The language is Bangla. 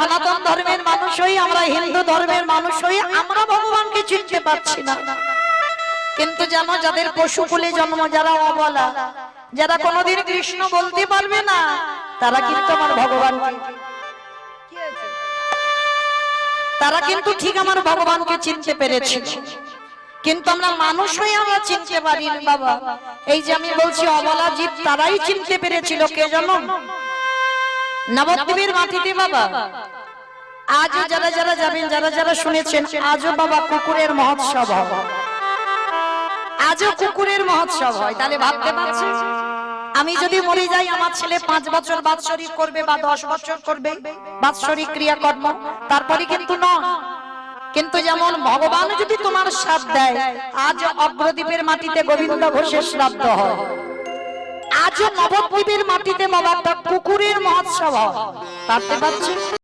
সনাতন ধর্মের মানুষ হই, আমরা হিন্দু ধর্মের মানুষ হই, আমরা ভগবানকে চিনতে পারছি না। কিন্তু জানো, যাদের পশু কুলে জন্ম, যারা অবলা, যারা কোনোদিন কৃষ্ণ বলতে পারবে না, তারা কিন্তু আমার ভগবানকে। তারা কিন্তু ঠিক আমার ভগবানকে চিনতে পেরেছে। কিন্তু আমরা মানুষ হয়ে আমরা চিনতে পারি বাবা। এই যে আমি বলছি, অবলা জীব তারাই চিনতে পেরেছিল, কে জানো? নবদ্বীপের মাটিতে বাবা। আজও যারা যারা যাবেন যারা যারা শুনেছেন আজও বাবা কুকুরের মহোৎসব হয়। আজও কুকুরের মহোৎসব হয়। তাহলে ভাবতে পারছেন? আমি যদি মরে যাই আমার ছেলে পাঁচ বছর বাৎসরিক করবে বা দশ বছর করবে বাৎসরিক ক্রিয়াকর্ম। তারপরে কিন্তু নয় কিন্তু যেমন ভগবান যদি তোমার সাথ দেয় আজ অগ্রদ্বীপের মাটিতে গোবিন্দ ঘোষের শ্রাদ্ধ হয়। আজও নবদ্বীপের মাটিতে বাবা একটা কুকুরের মহোৎসব হয়। পারতে পারছেন